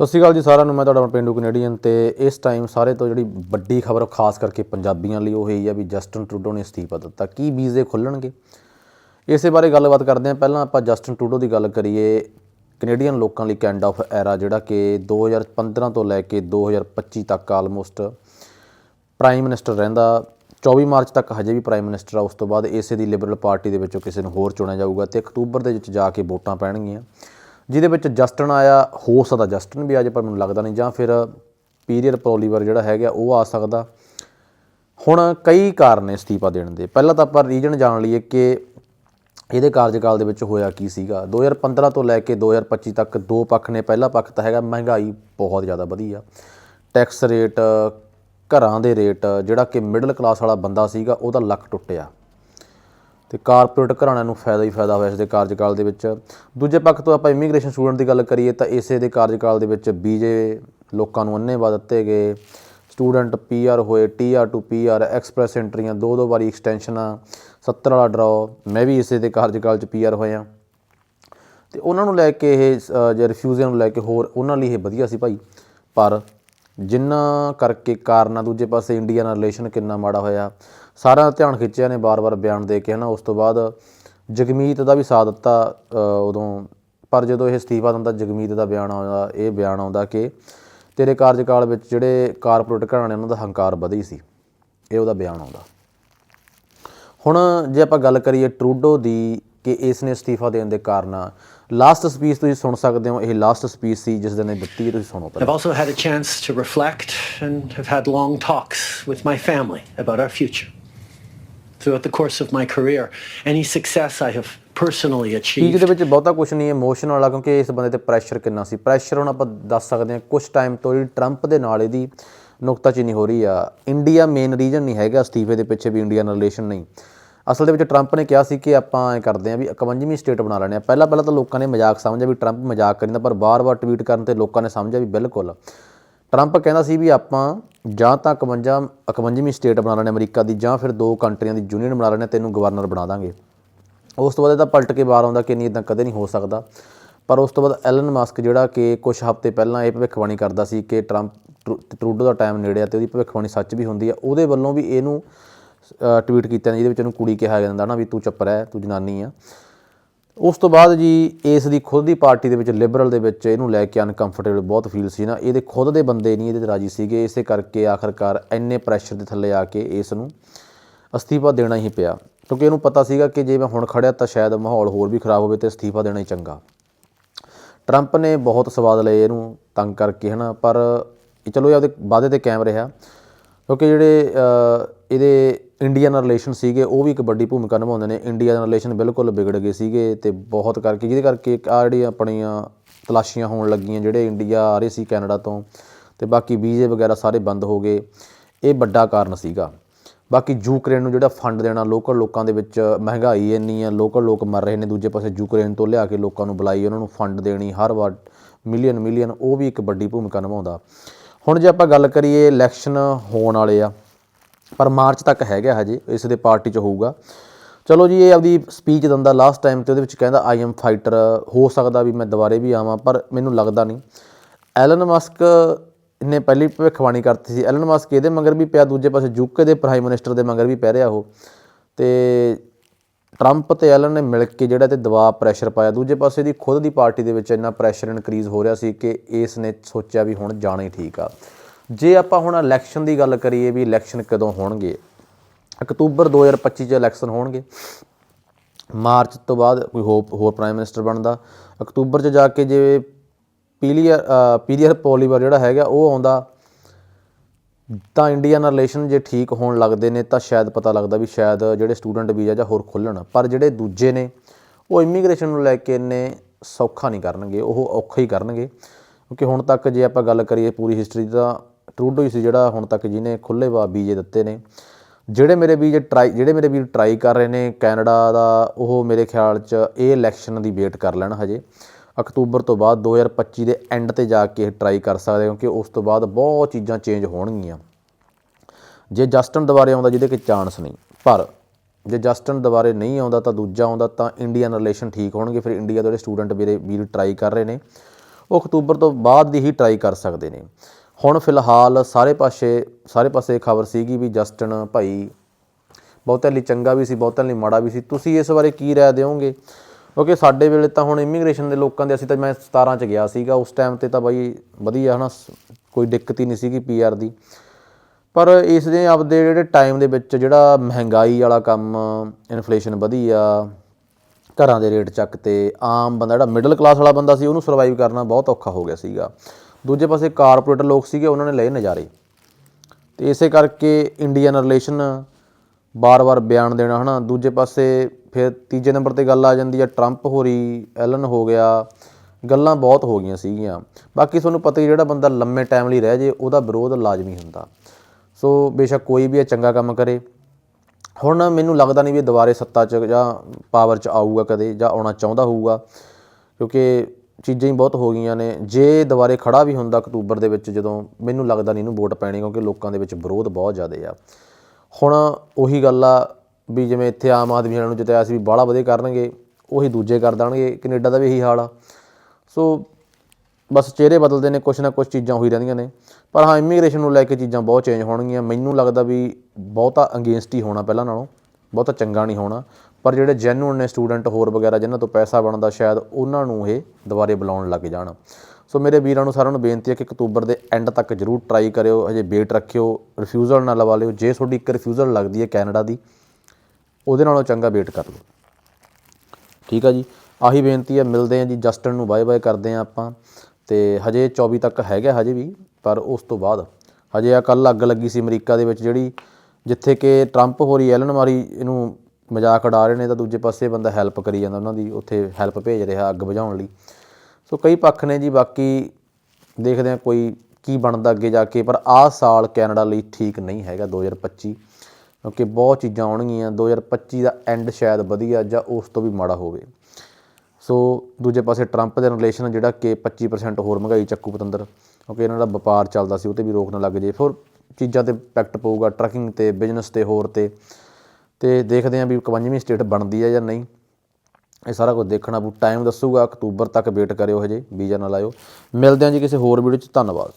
ਸਤਿ ਸ਼੍ਰੀ ਅਕਾਲ ਜੀ ਸਾਰਿਆਂ ਨੂੰ, ਮੈਂ ਤੁਹਾਡਾ ਆਪਣਾ ਪਿੰਡੂ ਕੈਨੇਡੀਅਨ ਤੇ ਇਸ ਟਾਈਮ ਸਾਰੇ ਤੋਂ ਜਿਹੜੀ ਵੱਡੀ ਖਬਰ, ਖਾਸ ਕਰਕੇ ਪੰਜਾਬੀਆਂ ਲਈ ਉਹ ਹੀ ਆ ਵੀ ਜਸਟਨ ਟਰੂਡੋ ਨੇ ਅਸਤੀਫਾ ਦਿੱਤਾ। ਕੀ ਵੀਜ਼ੇ ਖੁੱਲਣਗੇ? ਇਸੇ ਬਾਰੇ ਗੱਲਬਾਤ ਕਰਦੇ ਹਾਂ। ਪਹਿਲਾਂ ਆਪਾਂ ਜਸਟਨ ਟਰੂਡੋ ਦੀ ਗੱਲ ਕਰੀਏ। ਕੈਨੇਡੀਅਨ ਲੋਕਾਂ ਲਈ ਕੈਂਡ ਆਫ ਐਰਾ ਜਿਹੜਾ ਕਿ 2015 ਤੋਂ ਲੈ ਕੇ 2025 ਤੱਕ ਆਲਮੋਸਟ ਪ੍ਰਾਈਮ ਮਿਨਿਸਟਰ ਰਹਿੰਦਾ। 24 ਮਾਰਚ ਤੱਕ ਹਜੇ ਵੀ ਪ੍ਰਾਈਮ ਮਿਨਿਸਟਰ ਆ। ਉਸ ਤੋਂ ਬਾਅਦ ਇਸੇ ਦੀ ਲਿਬਰਲ ਪਾਰਟੀ ਦੇ ਵਿੱਚੋਂ ਕਿਸੇ ਨੂੰ ਹੋਰ ਚੁਣਿਆ ਜਾਊਗਾ ਤੇ ਅਕਤੂਬਰ ਦੇ ਵਿੱਚ ਜਾ ਕੇ ਵੋਟਾਂ ਪੈਣਗੀਆਂ। ਜਿਹਦੇ ਵਿੱਚ ਜਸਟਨ ਆਇਆ, ਹੋ ਸਕਦਾ ਜਸਟਨ ਵੀ ਆ ਜਾਏ, ਪਰ ਮੈਨੂੰ ਲੱਗਦਾ ਨਹੀਂ, ਜਾਂ ਫਿਰ ਪੀਰੀਅਰ ਪੋਲੀਵਰ ਜਿਹੜਾ ਹੈਗਾ, ਉਹ ਆ ਸਕਦਾ। ਹੁਣ ਕਈ ਕਾਰਨ ਨੇ ਅਸਤੀਫਾ ਦੇਣ ਦੇ। ਪਹਿਲਾਂ ਤਾਂ ਆਪਾਂ ਰੀਜਨ ਜਾਣ ਲਈਏ ਕਿ ਇਹਦੇ ਕਾਰਜਕਾਲ ਦੇ ਵਿੱਚ ਹੋਇਆ ਕੀ ਸੀਗਾ। 2015 ਤੋਂ ਲੈ ਕੇ 2025 ਤੱਕ ਦੋ ਪੱਖ ਨੇ। ਪਹਿਲਾ ਪੱਖ ਤਾਂ ਹੈਗਾ, ਮਹਿੰਗਾਈ ਬਹੁਤ ਜ਼ਿਆਦਾ ਵਧੀ ਆ ਟੈਕਸ ਰੇਟ, ਘਰਾਂ ਦੇ ਰੇਟ, ਜਿਹੜਾ ਕਿ ਮਿਡਲ ਕਲਾਸ ਵਾਲਾ ਬੰਦਾ ਸੀਗਾ, ਉਹਦਾ ਲੱਕ ਟੁੱਟਿਆ। ਤੇ ਕਾਰਪੋਰੇਟ ਘਰਾਣਿਆਂ ਨੂੰ ਫਾਇਦਾ ਹੀ ਫਾਇਦਾ ਹੋਇਆ ਇਸ ਦੇ ਕਾਰਜਕਾਲ ਦੇ ਵਿੱਚ। ਦੂਜੇ ਪੱਖ ਤੋਂ ਆਪਾਂ ਇਮੀਗ੍ਰੇਸ਼ਨ ਸਟੂਡੈਂਟ ਦੀ ਗੱਲ ਕਰੀਏ ਤਾਂ ਇਸੇ ਦੇ ਕਾਰਜਕਾਲ ਦੇ ਵਿੱਚ ਬੀਜੇ ਲੋਕਾਂ ਨੂੰ ਅੰਨ੍ਹੇਵਾਹ ਦਿੱਤੇ ਗਏ। ਸਟੂਡੈਂਟ ਪੀਆਰ ਹੋਏ ਟੀਆਰ ਟੂ ਪੀਆਰ ਐਕਸਪ੍ਰੈਸ ਐਂਟਰੀਆਂ ਦੋ ਦੋ ਵਾਰੀ ਐਕਸਟੈਂਸ਼ਨਾਂ 70 ਵਾਲਾ ਡਰਾਅ ਮੈਂ ਵੀ ਇਸੇ ਦੇ ਕਾਰਜਕਾਲ 'ਚ ਪੀਆਰ ਹੋਇਆ। ਤੇ ਉਹਨਾਂ ਨੂੰ ਲੈ ਕੇ ਇਹ ਅ, ਜੇ ਰਿਫਿਊਜ਼ਲ ਨੂੰ ਲੈ ਕੇ ਹੋਰ ਉਹਨਾਂ ਲਈ ਇਹ ਵਧੀਆ ਸੀ ਭਾਈ। ਪਰ ਜਿੰਨਾ ਕਰਕੇ ਕਾਰਨਾਂ ਦੂਜੇ ਪਾਸੇ ਇੰਡੀਆ ਨਾਲ ਰਿਲੇਸ਼ਨ ਕਿੰਨਾ ਮਾੜਾ ਹੋਇਆ ਸਾਰਿਆਂ ਦਾ ਧਿਆਨ ਖਿੱਚਿਆ ਨੇ ਬਾਰ-ਬਾਰ ਬਿਆਨ ਦੇ ਕੇ, ਹਨਾ। ਉਸ ਤੋਂ ਬਾਅਦ ਜਗਮੀਤ ਦਾ ਵੀ ਸਾਥ ਦਿੱਤਾ ਉਦੋਂ। ਪਰ ਜਦੋਂ ਇਹ ਅਸਤੀਫਾ ਦਿੰਦਾ, ਜਗਮੀਤ ਦਾ ਬਿਆਨ ਆਉਂਦਾ, ਇਹ ਬਿਆਨ ਆਉਂਦਾ ਕਿ ਤੇਰੇ ਕਾਰਜਕਾਲ ਵਿੱਚ ਜਿਹੜੇ ਕਾਰਪੋਰੇਟ ਘਰਾਣੇ ਉਹਨਾਂ ਦਾ ਹੰਕਾਰ ਵਧੀ ਸੀ। ਇਹ ਉਹਦਾ ਬਿਆਨ ਆਉਂਦਾ। ਹੁਣ ਜੇ ਆਪਾਂ ਗੱਲ ਕਰੀਏ ਟਰੂਡੋ ਦੀ ਕਿ ਇਸ ਨੇ ਅਸਤੀਫਾ ਦੇਣ ਦੇ ਕਾਰਨ ਲਾਸਟ ਸਪੀਚ ਤੁਸੀਂ ਸੁਣ ਸਕਦੇ ਹੋ। ਇਹ ਲਾਸਟ ਸਪੀਚ ਸੀ, ਜਿਸ ਦਿਨ ਇਹ ਦਿੱਤੀ ਤੁਸੀਂ ਸੁਣੋ ਪਹਿਲਾਂ। I've also had a chance to reflect and have had long talks with my family about our future. Throughout the course of my career, any success I have personally achieved ਦੇ ਵਿੱਚ ਬਹੁਤਾ ਕੁਝ ਨਹੀਂ ਇਮੋਸ਼ਨਲ ਵਾਲਾ ਕਿਉਂਕਿ ਇਸ ਬੰਦੇ ਤੇ ਪ੍ਰੈਸ਼ਰ ਕਿੰਨਾ ਸੀ? ਪ੍ਰੈਸ਼ਰ ਹੁਣ ਆਪਾਂ ਦੱਸ ਸਕਦੇ ਹਾਂ ਕੁਝ ਟਾਈਮ ਤੋਂ ਜਿਹੜੀ ਟਰੰਪ ਦੇ ਨਾਲ ਇਹਦੀ ਨੁਕਤਾਚੀਨੀ ਹੋ ਰਹੀ ਆ। ਇੰਡੀਆ ਮੇਨ ਰੀਜਨ ਨਹੀਂ ਹੈਗਾ ਅਸਤੀਫੇ ਦੇ ਪਿੱਛੇ ਵੀ ਇੰਡੀਆ ਨਾਲ ਰਿਲੇਸ਼ਨ ਨਹੀਂ। ਅਸਲ ਦੇ ਵਿੱਚ ਟਰੰਪ ਨੇ ਕਿਹਾ ਸੀ ਕਿ ਆਪਾਂ ਐ ਕਰਦੇ ਆ ਵੀ 51ਵੀਂ ਸਟੇਟ ਬਣਾ ਲੈਣੇ ਆ ਪਹਿਲਾਂ ਪਹਿਲਾਂ ਤਾਂ ਲੋਕਾਂ ਨੇ ਮਜ਼ਾਕ ਸਮਝਿਆ ਵੀ ਟਰੰਪ ਮਜ਼ਾਕ ਕਰਿੰਦਾ ਪਰ ਬਾਰ-ਬਾਰ ਟਵੀਟ ਕਰਨ ਤੇ ਲੋਕਾਂ ਨੇ ਸਮਝਿਆ ਵੀ ਬਿਲਕੁਲ। ਟਰੰਪ ਕਹਿੰਦਾ ਸੀ ਵੀ ਆਪਾਂ ਜਾਂ ਤਾਂ 51 51ਵੀਂ ਸਟੇਟ ਬਣਾ ਲੈਣੇ ਅਮਰੀਕਾ ਦੀ, ਜਾਂ ਫਿਰ ਦੋ ਕੰਟਰੀਆਂ ਦੀ ਯੂਨੀਅਨ ਬਣਾ ਲੈਣੇ, ਤੈਨੂੰ ਗਵਰਨਰ ਬਣਾ ਦਾਂਗੇ। ਉਸ ਤੋਂ ਬਾਅਦ ਇਹਦਾ ਪਲਟ ਕੇ ਬਾਹਰ ਆਉਂਦਾ ਕਿ ਨਹੀਂ ਇਦਾਂ ਕਦੇ ਨਹੀਂ ਹੋ ਸਕਦਾ। ਪਰ ਉਸ ਤੋਂ ਬਾਅਦ ਐਲਨ ਮਾਸਕ ਜਿਹੜਾ ਕਿ ਕੁਝ ਹਫ਼ਤੇ ਪਹਿਲਾਂ ਇਹ ਭਵਿੱਖਬਾਣੀ ਕਰਦਾ ਸੀ ਕਿ ਟਰੰਪ ਟਰੂ- ਟਰੂਡੋ ਦਾ ਟਾਈਮ ਨੇੜੇ ਆ ਤੇ ਉਹਦੀ ਭਵਿੱਖਬਾਣੀ ਸੱਚ ਵੀ ਹੁੰਦੀ ਆ। ਉਹਦੇ ਵੱਲੋਂ ਵੀ ਇਹਨੂੰ ਟਵੀਟ ਕੀਤਾ ਜਿਹਦੇ ਵਿੱਚ ਉਹਨੂੰ ਕੁੜੀ ਕਿਹਾ ਜਾਂਦਾ ਨਾ ਵੀ ਤੂੰ ਚੱਪਰ ਹੈ ਤੂੰ ਜਨਾਨੀ ਆ। ਉਸ ਤੋਂ ਬਾਅਦ ਜੀ ਇਸ ਦੀ ਖੁਦ ਦੀ ਪਾਰਟੀ ਦੇ ਵਿੱਚ ਲਿਬਰਲ ਦੇ ਵਿੱਚ ਇਹਨੂੰ ਲੈ ਕੇ ਅਨਕੰਫਰਟੇਬਲ ਬਹੁਤ ਫੀਲ ਸੀ ਨਾ। ਇਹਦੇ ਖੁਦ ਦੇ ਬੰਦੇ ਨਹੀਂ ਇਹਦੇ ਤੇ ਰਾਜੀ ਸੀਗੇ। ਇਸੇ ਕਰਕੇ ਆਖਰਕਾਰ ਇੰਨੇ ਪ੍ਰੈਸ਼ਰ ਦੇ ਥੱਲੇ ਆ ਕੇ ਇਸ ਨੂੰ ਅਸਤੀਫਾ ਦੇਣਾ ਹੀ ਪਿਆ। ਕਿਉਂਕਿ ਇਹਨੂੰ ਪਤਾ ਸੀਗਾ ਕਿ ਜੇ ਮੈਂ ਹੁਣ ਖੜਿਆ ਤਾਂ ਸ਼ਾਇਦ ਮਾਹੌਲ ਹੋਰ ਵੀ ਖਰਾਬ ਹੋਵੇ ਤੇ ਅਸਤੀਫਾ ਦੇਣਾ ਹੀ ਚੰਗਾ। ਟਰੰਪ ਨੇ ਬਹੁਤ ਸਵਾਦ ਲਏ ਇਹਨੂੰ ਤੰਗ ਕਰਕੇ ਹਨਾ। ਪਰ ਚਲੋ ਇਹ ਆਪਦੇ ਵਾਅਦੇ ਤੇ ਕਾਇਮ ਰਿਹਾ। ਕਿਉਂਕਿ ਜਿਹੜੇ ਇਹਦੇ ਇੰਡੀਆ ਨਾਲ ਰਿਲੇਸ਼ਨ ਸੀਗੇ, ਉਹ ਵੀ ਇੱਕ ਵੱਡੀ ਭੂਮਿਕਾ ਨਿਭਾਉਂਦੇ ਨੇ। ਇੰਡੀਆ ਨਾਲ ਰਿਲੇਸ਼ਨ ਬਿਲਕੁਲ ਵਿਗੜ ਗਏ ਸੀਗੇ ਤੇ ਬਹੁਤ ਕਰਕੇ, ਜਿਹਦੇ ਕਰਕੇ ਆ ਜਿਹੜੀਆਂ ਆਪਣੀਆਂ ਤਲਾਸ਼ੀਆਂ ਹੋਣ ਲੱਗੀਆਂ, ਜਿਹੜੇ ਇੰਡੀਆ ਆ ਰਹੇ ਸੀ ਕੈਨੇਡਾ ਤੋਂ। ਤੇ ਬਾਕੀ ਵੀਜ਼ੇ ਵਗੈਰਾ ਸਾਰੇ ਬੰਦ ਹੋ ਗਏ। ਇਹ ਵੱਡਾ ਕਾਰਨ ਸੀਗਾ। ਬਾਕੀ ਯੂਕਰੇਨ ਨੂੰ ਜਿਹੜਾ ਫੰਡ ਦੇਣਾ ਲੋਕਲ ਲੋਕਾਂ ਦੇ ਵਿੱਚ ਮਹਿੰਗਾਈ ਇੰਨੀ ਆ ਲੋਕਲ ਲੋਕ ਮਰ ਰਹੇ ਨੇ, ਦੂਜੇ ਪਾਸੇ ਯੂਕਰੇਨ ਤੋਂ ਲਿਆ ਕੇ ਲੋਕਾਂ ਨੂੰ ਬੁਲਾਈ, ਉਹਨਾਂ ਨੂੰ ਫੰਡ ਦੇਣੀ, ਹਰ ਵਾਰ ਮਿਲੀਅਨ ਮਿਲੀਅਨ ਉਹ ਵੀ ਇੱਕ ਵੱਡੀ ਭੂਮਿਕਾ ਨਿਭਾਉਂਦਾ। ਹੁਣ ਜੇ ਆਪਾਂ ਗੱਲ ਕਰੀਏ ਇਲੈਕਸ਼ਨ ਹੋਣ ਵਾਲੇ ਆ, ਪਰ ਮਾਰਚ ਤੱਕ ਹੈਗਾ ਹਜੇ, ਇਸ ਦੇ ਪਾਰਟੀ 'ਚ ਹੋਊਗਾ। ਚਲੋ ਜੀ, ਇਹ ਆਪਦੀ ਸਪੀਚ ਦਿੰਦਾ ਲਾਸਟ ਟਾਈਮ ਤੇ ਉਹਦੇ ਵਿੱਚ ਕਹਿੰਦਾ ਆਈ ਐਮ ਫਾਈਟਰ ਹੋ ਸਕਦਾ ਵੀ ਮੈਂ ਦੁਬਾਰੇ ਵੀ ਆਵਾਂ, ਪਰ ਮੈਨੂੰ ਲੱਗਦਾ ਨਹੀਂ। ਐਲਨ ਮਸਕ ਨੇ ਪਹਿਲੀ ਭਵਿੱਖਬਾਣੀ ਕਰਤੀ ਸੀ। ਐਲਨ ਮਸਕ ਇਹਦੇ ਮਗਰ ਵੀ ਪਿਆ, ਦੂਜੇ ਪਾਸੇ ਯੂਕੇ ਦੇ ਪ੍ਰਾਈਮ ਮਿਨਿਸਟਰ ਦੇ ਮਗਰ ਵੀ ਪੈ ਰਿਹਾ ਉਹ। ਤੇ ਟਰੰਪ ਤੇ ਐਲਨ ਨੇ ਮਿਲ ਕੇ ਜਿਹੜਾ ਤੇ ਦਬਾਅ ਪ੍ਰੈਸ਼ਰ ਪਾਇਆ, ਦੂਜੇ ਪਾਸੇ ਦੀ ਖੁਦ ਦੀ ਪਾਰਟੀ ਦੇ ਵਿੱਚ ਇੰਨਾ ਪ੍ਰੈਸ਼ਰ ਇਨਕਰੀਜ਼ ਹੋ ਰਿਹਾ ਸੀ ਕਿ ਇਸ ਨੇ ਸੋਚਿਆ ਵੀ ਹੁਣ ਜਾਣਾ ਹੀ ਠੀਕ ਆ। ਜੇ ਆਪਾਂ ਹੁਣ ਇਲੈਕਸ਼ਨ ਦੀ ਗੱਲ ਕਰੀਏ ਵੀ ਇਲੈਕਸ਼ਨ ਕਦੋਂ ਹੋਣਗੇ? ਅਕਤੂਬਰ 2025 ਚ ਇਲੈਕਸ਼ਨ ਹੋਣਗੇ। ਮਾਰਚ ਤੋਂ ਬਾਅਦ ਕੋਈ ਹੋਪ ਹੋਰ ਪ੍ਰਾਈਮ ਮਿਨਿਸਟਰ ਬਣਦਾ। ਅਕਤੂਬਰ ਚ ਜਾ ਕੇ ਜੇ ਪੀਲੀਅਰ ਪੀਲੀਅਰ ਪੋਲੀਵਰ ਜਿਹੜਾ ਹੈਗਾ, ਉਹ ਆਉਂਦਾ। ਤਾਂ ਇੰਡੀਆ ਨਾਲ ਰਿਲੇਸ਼ਨ ਜੇ ਠੀਕ ਹੋਣ ਲੱਗਦੇ ਨੇ, ਤਾਂ ਸ਼ਾਇਦ ਪਤਾ ਲੱਗਦਾ ਵੀ ਸ਼ਾਇਦ ਜਿਹੜੇ ਸਟੂਡੈਂਟ ਵੀਜ਼ਾ ਜਾਂ ਹੋਰ ਖੁੱਲਣ ਪਰ ਜਿਹੜੇ ਦੂਜੇ ਨੇ, ਉਹ ਇਮੀਗ੍ਰੇਸ਼ਨ ਨੂੰ ਲੈ ਕੇ ਇੰਨੇ ਸੌਖਾ ਨਹੀਂ ਕਰਨਗੇ, ਉਹ ਔਖਾ ਹੀ ਕਰਨਗੇ। ਕਿਉਂਕਿ ਹੁਣ ਤੱਕ ਜੇ ਆਪਾਂ ਗੱਲ ਕਰੀਏ ਪੂਰੀ ਹਿਸਟਰੀ ਦਾ ਟਰੂਡੋ ਹੀ ਸੀ ਜਿਹੜਾ ਹੁਣ ਤੱਕ ਜਿਹਨੇ ਖੁੱਲੇ ਵਾ ਵੀਜ਼ੇ ਦਿੱਤੇ ਨੇ। ਜਿਹੜੇ ਮੇਰੇ ਵੀਜ਼ੇ ਟਰਾਈ ਜਿਹੜੇ ਮੇਰੇ ਵੀਰ ਟਰਾਈ ਕਰ ਰਹੇ ਨੇ ਕੈਨੇਡਾ ਦਾ, ਉਹ ਮੇਰੇ ਖਿਆਲ 'ਚ ਇਹ ਇਲੈਕਸ਼ਨ ਦੀ ਵੇਟ ਕਰ ਲੈਣ ਹਜੇ। ਅਕਤੂਬਰ ਤੋਂ ਬਾਅਦ 2025 ਦੇ ਐਂਡ ਤੇ ਜਾ ਕੇ ਇਹ ਟਰਾਈ ਕਰ ਸਕਦੇ ਕਿਉਂਕਿ ਉਸ ਤੋਂ ਬਾਅਦ ਬਹੁਤ ਚੀਜ਼ਾਂ ਚੇਂਜ ਹੋਣਗੀਆਂ। ਜੇ ਜਸਟਨ ਦੁਬਾਰੇ ਆਉਂਦਾ ਜਿਹਦੇ ਕਿ ਚਾਂਸ ਨਹੀਂ, ਪਰ ਜੇ ਜਸਟਨ ਦੁਬਾਰੇ ਨਹੀਂ ਆਉਂਦਾ ਤਾਂ ਦੂਜਾ ਆਉਂਦਾ ਤਾਂ ਇੰਡੀਅਨ ਰਿਲੇਸ਼ਨ ਠੀਕ ਹੋਣਗੇ, ਫਿਰ ਇੰਡੀਆ ਦੇ ਜਿਹੜੇ ਸਟੂਡੈਂਟ ਵੀਰੇ ਵੀਰ ਟਰਾਈ ਕਰ ਰਹੇ ਨੇ, ਉਹ ਅਕਤੂਬਰ ਤੋਂ ਬਾਅਦ ਦੀ ਹੀ ਟਰਾਈ ਕਰ ਸਕਦੇ ਨੇ। ਹੁਣ ਫਿਲਹਾਲ ਸਾਰੇ ਪਾਸੇ ਸਾਰੇ ਪਾਸੇ ਖਬਰ ਸੀਗੀ ਵੀ ਜਸਟਨ ਭਾਈ ਬਹੁਤਿਆਂ ਲਈ ਚੰਗਾ ਵੀ ਸੀ, ਬਹੁਤਿਆਂ ਲਈ ਮਾੜਾ ਵੀ ਸੀ। ਤੁਸੀਂ ਇਸ ਬਾਰੇ ਕੀ ਰਾਏ ਦਿਓਗੇ? ਕਿਉਂਕਿ ਸਾਡੇ ਵੇਲੇ ਤਾਂ ਹੁਣ ਇਮੀਗ੍ਰੇਸ਼ਨ ਦੇ ਲੋਕਾਂ ਦੇ ਅਸੀਂ ਤਾਂ ਮੈਂ 17 ਚ ਗਿਆ ਸੀਗਾ, ਉਸ ਟਾਈਮ ਤੇ ਤਾਂ ਬਾਈ ਵਧੀਆ ਹਨਾ, ਸ- ਕੋਈ ਦਿੱਕਤ ਹੀ ਨਹੀਂ ਸੀਗੀ ਪੀਆਰ ਦੀ। ਪਰ ਇਸ ਦੇ ਆਪਦੇ ਜਿਹੜੇ ਟਾਈਮ ਦੇ ਵਿੱਚ ਜਿਹੜਾ ਮਹਿੰਗਾਈ ਵਾਲਾ ਕੰਮ ਇਨਫਲੇਸ਼ਨ ਵਧੀ ਆ ਘਰਾਂ ਦੇ ਰੇਟ ਚੱਕ ਤੇ, ਆਮ ਬੰਦਾ ਜਿਹੜਾ ਮਿਡਲ ਕਲਾਸ ਵਾਲਾ ਬੰਦਾ ਸੀ, ਉਹਨੂੰ ਸਰਵਾਈਵ ਕਰਨਾ ਬਹੁਤ ਔਖਾ ਹੋ ਗਿਆ ਸੀਗਾ। ਦੂਜੇ ਪਾਸੇ ਕਾਰਪੋਰੇਟ ਲੋਕ ਸੀਗੇ, ਉਹਨਾਂ ਨੇ ਲਏ ਨਜ਼ਾਰੇ। ਤੇ ਇਸੇ ਕਰਕੇ ਇੰਡੀਅਨ ਰਿਲੇਸ਼ਨ ਬਾਰ-ਬਾਰ ਬਿਆਨ ਦੇਣਾ, ਹਨਾ? ਦੂਜੇ ਪਾਸੇ ਫਿਰ ਤੀਜੇ ਨੰਬਰ ਤੇ ਗੱਲ ਆ ਜਾਂਦੀ ਆ ਟਰੰਪ ਹੋਰੀ ਐਲਨ ਹੋ ਗਿਆ, ਗੱਲਾਂ ਬਹੁਤ ਹੋ ਗਈਆਂ ਸੀਗੀਆਂ। ਬਾਕੀ ਤੁਹਾਨੂੰ ਪਤਾ ਹੀ ਜਿਹੜਾ ਬੰਦਾ ਲੰਮੇ ਟਾਈਮ ਲਈ ਰਹਿ ਜੇ, ਉਹਦਾ ਵਿਰੋਧ ਲਾਜ਼ਮੀ ਹੁੰਦਾ। ਸੋ ਬੇਸ਼ੱਕ ਕੋਈ ਵੀ ਇਹ ਚੰਗਾ ਕੰਮ ਕਰੇ। ਹੁਣ ਮੈਨੂੰ ਲੱਗਦਾ ਨਹੀਂ ਵੀ ਦੁਬਾਰੇ ਸੱਤਾ 'ਚ ਜਾਂ ਪਾਵਰ 'ਚ ਆਊਗਾ ਕਦੇ, ਜਾਂ ਆਉਣਾ ਚਾਹੁੰਦਾ ਹੋਊਗਾ, ਕਿਉਂਕਿ ਚੀਜ਼ਾਂ ਹੀ ਬਹੁਤ ਹੋ ਗਈਆਂ ਨੇ। ਜੇ ਦੁਬਾਰੇ ਖੜਾ ਵੀ ਹੁੰਦਾ ਅਕਤੂਬਰ ਦੇ ਵਿੱਚ, ਜਦੋਂ ਮੈਨੂੰ ਲੱਗਦਾ ਨਹੀਂ ਇਹਨੂੰ ਵੋਟ ਪੈਣੀ, ਕਿਉਂਕਿ ਲੋਕਾਂ ਦੇ ਵਿੱਚ ਵਿਰੋਧ ਬਹੁਤ ਜ਼ਿਆਦਾ ਆ। ਹੁਣ ਉਹੀ ਗੱਲ ਆ ਵੀ ਜਿਵੇਂ ਇੱਥੇ ਆਮ ਆਦਮੀ ਵਾਲਿਆਂ ਨੂੰ ਜਿਤਾਇਆ ਸੀ ਵੀ ਬਾਹਲਾ ਵਧੀਆ ਕਰਨਗੇ, ਉਹੀ ਦੂਜੇ ਕਰ ਦੇਣਗੇ, ਕੈਨੇਡਾ ਦਾ ਵੀ ਇਹੀ ਹਾਲ ਆ। ਸੋ ਬਸ ਚਿਹਰੇ ਬਦਲਦੇ ਨੇ, ਕੁਛ ਨਾ ਕੁਛ ਚੀਜ਼ਾਂ ਹੋਈ ਰਹਿੰਦੀਆਂ ਨੇ। ਪਰ ਹਾਂ ਇਮੀਗ੍ਰੇਸ਼ਨ ਨੂੰ ਲੈ ਕੇ ਚੀਜ਼ਾਂ ਬਹੁਤ ਚੇਂਜ ਹੋਣਗੀਆਂ। ਮੈਨੂੰ ਲੱਗਦਾ ਵੀ ਬਹੁਤਾ ਅਗੇਂਸਟ ਹੀ ਹੋਣਾ ਪਹਿਲਾਂ ਨਾਲੋਂ, ਬਹੁਤਾ ਚੰਗਾ ਨਹੀਂ ਹੋਣਾ। ਪਰ ਜਿਹੜੇ ਜੈਨੂਨ ਨੇ ਸਟੂਡੈਂਟ ਹੋਰ ਵਗੈਰਾ ਜਿਨ੍ਹਾਂ ਤੋਂ ਪੈਸਾ ਬਣਦਾ, ਸ਼ਾਇਦ ਉਹਨਾਂ ਨੂੰ ਇਹ ਦੁਬਾਰੇ ਬੁਲਾਉਣ ਲੱਗ ਜਾਣ। ਸੋ ਮੇਰੇ ਵੀਰਾਂ ਨੂੰ ਸਾਰਿਆਂ ਨੂੰ ਬੇਨਤੀ ਹੈ ਕਿ ਅਕਤੂਬਰ ਦੇ ਐਂਡ ਤੱਕ ਜਰੂਰ ਟਰਾਈ ਕਰਿਓ, ਹਜੇ ਵੇਟ ਰੱਖਿਓ ਰਿਫਿਊਜ਼ਲ ਨਾ ਲਵਾ ਲਿਓ। ਜੇ ਤੁਹਾਡੀ ਇੱਕ ਰਿਫਿਊਜ਼ਲ ਲੱਗਦੀ ਹੈ ਕੈਨੇਡਾ ਦੀ, ਉਹਦੇ ਨਾਲੋਂ ਚੰਗਾ ਵੇਟ ਕਰ ਲਓ। ਠੀਕ ਆ ਜੀ? ਆਹੀ ਬੇਨਤੀ ਹੈ, ਮਿਲਦੇ ਆ ਜੀ। ਜਸਟਨ ਨੂੰ ਬਾਏ ਬਾਏ ਕਰਦੇ ਆ ਆਪਾਂ। ਤੇ ਹਜੇ 24 ਤੱਕ ਹੈਗਾ ਹਜੇ ਵੀ, ਪਰ ਉਸ ਤੋਂ ਬਾਅਦ। ਹਜੇ ਆ ਕੱਲ ਅੱਗ ਲੱਗੀ ਸੀ ਅਮਰੀਕਾ ਦੇ ਵਿੱਚ, ਜਿਹੜੀ ਜਿੱਥੇ ਕਿ ਟਰੰਪ ਹੋਰੀ ਐਲਨ ਮਾਰੀ ਇਹਨੂੰ ਮਜ਼ਾਕ ਉਡਾ ਰਹੇ ਨੇ ਤਾਂ ਦੂਜੇ ਪਾਸੇ ਬੰਦਾ ਹੈਲਪ ਕਰੀ ਜਾਂਦਾ, ਉਹਨਾਂ ਦੀ ਉੱਥੇ ਹੈਲਪ ਭੇਜ ਰਿਹਾ ਅੱਗ ਬੁਝਾਉਣ ਲਈ। ਸੋ ਕਈ ਪੱਖ ਨੇ ਜੀ, ਬਾਕੀ ਦੇਖਦੇ ਆ ਕੋਈ ਕੀ ਬਣਦਾ ਅੱਗੇ ਜਾ ਕੇ, ਪਰ ਆਹ ਸਾਲ ਕੈਨੇਡਾ ਲਈ ਠੀਕ ਨਹੀਂ ਹੈਗਾ 2025 ਕਿਉਂਕਿ ਬਹੁਤ ਚੀਜ਼ਾਂ ਆਉਣਗੀਆਂ 2025 ਦਾ ਐਂਡ ਸ਼ਾਇਦ ਵਧੀਆ ਜਾਂ ਉਸ ਤੋਂ ਵੀ ਮਾੜਾ ਹੋਵੇ। ਸੋ ਦੂਜੇ ਪਾਸੇ ਟਰੰਪ ਦੇ ਰਿਲੇਸ਼ਨ ਜਿਹੜਾ ਕਿ 25% ਹੋਰ ਮਹਿੰਗਾਈ ਚੱਕੂ ਪਤੰਦਰ, ਕਿਉਂਕਿ ਇਹਨਾਂ ਦਾ ਵਪਾਰ ਚੱਲਦਾ ਸੀ, ਉਹ ਤੇ ਵੀ ਰੋਕ ਨਾ ਲੱਗ ਜੇ। ਫਿਰ ਚੀਜ਼ਾਂ ਤੇ ਇੰਪੈਕਟ ਪਊਗਾ ਟਰੱਕਿੰਗ ਤੇ ਬਿਜ਼ਨਸ ਤੇ, ਹੋਰ ਤੇ। ਤੇ ਦੇਖਦੇ ਆਂ ਵੀ 51ਵੀਂ ਸਟੇਟ ਬਣਦੀ ਹੈ ਜਾਂ ਨਹੀਂ। ਇਹ ਸਾਰਾ ਕੁਝ ਦੇਖਣਾ ਪਊ। ਟਾਈਮ ਦੱਸੂਗਾ, ਅਕਤੂਬਰ ਤੱਕ ਵੇਟ ਕਰਿਓ ਹਜੇ, ਵੀਜ਼ਾ ਨਾ ਲਾਇਓ। ਮਿਲਦੇ ਆਂ ਜੀ ਕਿਸੇ ਹੋਰ ਵੀਡੀਓ 'ਚ। ਧੰਨਵਾਦ।